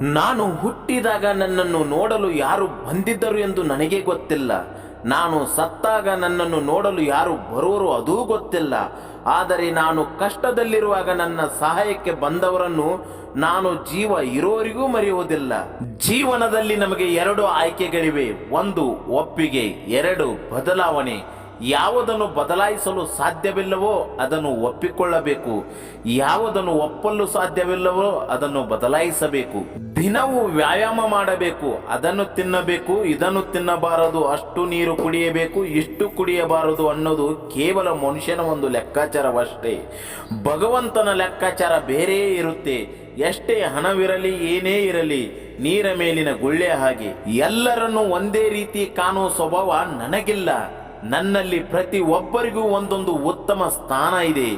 ನಾನು ಹುಟ್ಟಿದಾಗ ನನ್ನನ್ನು ನೋಡಲು ಯಾರು ಬಂದಿದ್ದರು ಎಂದು ನನಗೆ ಗೊತ್ತಿಲ್ಲ. ನಾನು ಸತ್ತಾಗ ನನ್ನನ್ನು ನೋಡಲು ಯಾರು ಬರುವರು ಅದೂ ಗೊತ್ತಿಲ್ಲ. ಆದರೆ ನಾನು ಕಷ್ಟದಲ್ಲಿರುವಾಗ ನನ್ನ ಸಹಾಯಕ್ಕೆ ಬಂದವರನ್ನು ನಾನು ಜೀವ ಇರೋರಿಗೂ ಮರೆಯುವುದಿಲ್ಲ. ಜೀವನದಲ್ಲಿ ನಮಗೆ ಎರಡು ಆಯ್ಕೆಗಳಿವೆ. ಒಂದು ಒಪ್ಪಿಗೆ, ಎರಡು ಬದಲಾವಣೆ. ಯಾವುದನ್ನು ಬದಲಾಯಿಸಲು ಸಾಧ್ಯವಿಲ್ಲವೋ ಅದನ್ನು ಒಪ್ಪಿಕೊಳ್ಳಬೇಕು. ಯಾವುದನ್ನು ಒಪ್ಪಲು ಸಾಧ್ಯವಿಲ್ಲವೋ ಅದನ್ನು ಬದಲಾಯಿಸಬೇಕು. ದಿನವೂ ವ್ಯಾಯಾಮ ಮಾಡಬೇಕು, ಅದನ್ನು ತಿನ್ನಬೇಕು, ಇದನ್ನು ತಿನ್ನಬಾರದು, ಅಷ್ಟು ನೀರು ಕುಡಿಯಬೇಕು, ಇಷ್ಟು ಕುಡಿಯಬಾರದು ಅನ್ನೋದು ಕೇವಲ ಮನುಷ್ಯನ ಒಂದು ಲೆಕ್ಕಾಚಾರವಷ್ಟೇ. ಭಗವಂತನ ಲೆಕ್ಕಾಚಾರ ಬೇರೆಯೇ ಇರುತ್ತೆ. ಎಷ್ಟೇ ಹಣವಿರಲಿ, ಏನೇ ಇರಲಿ, ನೀರ ಮೇಲಿನ ಗುಳ್ಳೆ ಹಾಗೆ. ಎಲ್ಲರನ್ನು ಒಂದೇ ರೀತಿ ಕಾಣುವ ಸ್ವಭಾವ ನನಗಿಲ್ಲ. ನನ್ನಲ್ಲಿ ಪ್ರತಿ ಒಬ್ಬರಿಗೂ ಒಂದೊಂದು ಉತ್ತಮ ಸ್ಥಾನ ಇದೆ.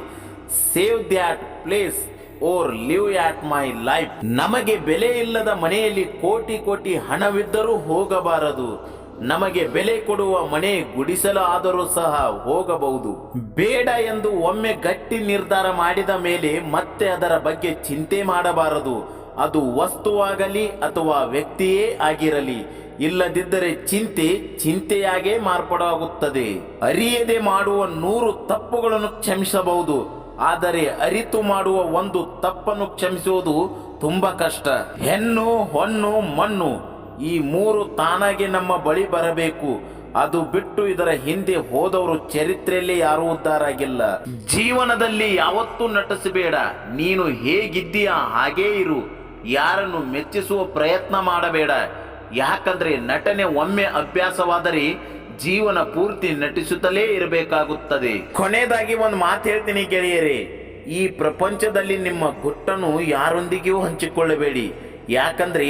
Save that place or live at my life ನಮಗೆ ಬೆಲೆ ಇಲ್ಲದ ಮನೆಯಲ್ಲಿ ಕೋಟಿ ಕೋಟಿ ಹಣವಿದ್ದರೂ ಹೋಗಬಾರದು. ನಮಗೆ ಬೆಲೆ ಕೊಡುವ ಮನೆ ಗುಡಿಸಲು ಆದರೂ ಸಹ ಹೋಗಬಹುದು. ಬೇಡ ಎಂದು ಒಮ್ಮೆ ಗಟ್ಟಿ ನಿರ್ಧಾರ ಮಾಡಿದ ಮೇಲೆ ಮತ್ತೆ ಅದರ ಬಗ್ಗೆ ಚಿಂತೆ ಮಾಡಬಾರದು. ಅದು ವಸ್ತುವಾಗಲಿ ಅಥವಾ ವ್ಯಕ್ತಿಯೇ ಆಗಿರಲಿ. ಇಲ್ಲದಿದ್ದರೆ ಚಿಂತೆ, ಚಿಂತೆಯಾಗೇ ಮಾರ್ಪಾಡಾಗುತ್ತದೆ. ಅರಿಯದೆ ಮಾಡುವ ನೂರು ತಪ್ಪುಗಳನ್ನು ಕ್ಷಮಿಸಬಹುದು, ಆದರೆ ಅರಿತು ಮಾಡುವ ಒಂದು ತಪ್ಪನ್ನು ಕ್ಷಮಿಸುವುದು ತುಂಬಾ ಕಷ್ಟ. ಹೆಣ್ಣು, ಹೊಣ್ಣು, ಮಣ್ಣು, ಈ ಮೂರು ತಾನಾಗೆ ನಮ್ಮ ಬಳಿ ಬರಬೇಕು. ಅದು ಬಿಟ್ಟು ಇದರ ಹಿಂದೆ ಹೋದವರು ಚರಿತ್ರೆಯಲ್ಲಿ ಯಾರೂ ಉದ್ದಾರಾಗಿಲ್ಲ. ಜೀವನದಲ್ಲಿ ಯಾವತ್ತೂ ನಟಿಸಬೇಡ. ನೀನು ಹೇಗಿದ್ದೀಯಾ ಹಾಗೇ ಇರು. ಯಾರನ್ನು ಮೆಚ್ಚಿಸುವ ಪ್ರಯತ್ನ ಮಾಡಬೇಡ. ಯಾಕಂದ್ರೆ ನಟನೆ ಒಮ್ಮೆ ಅಭ್ಯಾಸವಾದರೆ ಜೀವನ ಪೂರ್ತಿ ನಟಿಸುತ್ತಲೇ ಇರಬೇಕಾಗುತ್ತದೆ. ಕೊನೆಯದಾಗಿ ಒಂದು ಮಾತು ಹೇಳ್ತೀನಿ ಗೆಳೆಯರೇ, ಈ ಪ್ರಪಂಚದಲ್ಲಿ ನಿಮ್ಮ ಗುಟ್ಟನ್ನು ಯಾರೊಂದಿಗೂ ಹಂಚಿಕೊಳ್ಳಬೇಡಿ. ಯಾಕಂದ್ರೆ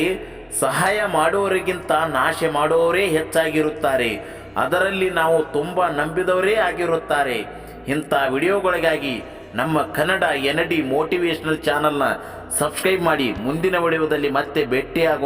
ಸಹಾಯ ಮಾಡುವವರಿಗಿಂತ ನಾಶ ಮಾಡುವವರೇ ಹೆಚ್ಚಾಗಿರುತ್ತಾರೆ. ಅದರಲ್ಲಿ ನಾವು ತುಂಬಾ ನಂಬಿದವರೇ ಆಗಿರುತ್ತಾರೆ. ಇಂಥ ವಿಡಿಯೋಗಳಿಗಾಗಿ ನಮ್ಮ ಕನ್ನಡ ಎನ್ ಡಿ ಮೋಟಿವೇಶನಲ್ ಚಾನಲ್ನ ಸಬ್ಸ್ಕ್ರೈಬ್ ಮಾಡಿ, ಮುಂದಿನ ವಿಡಿಯೋದಲ್ಲಿ ಮತ್ತೆ ಭೇಟಿಯಾಗೋಣ.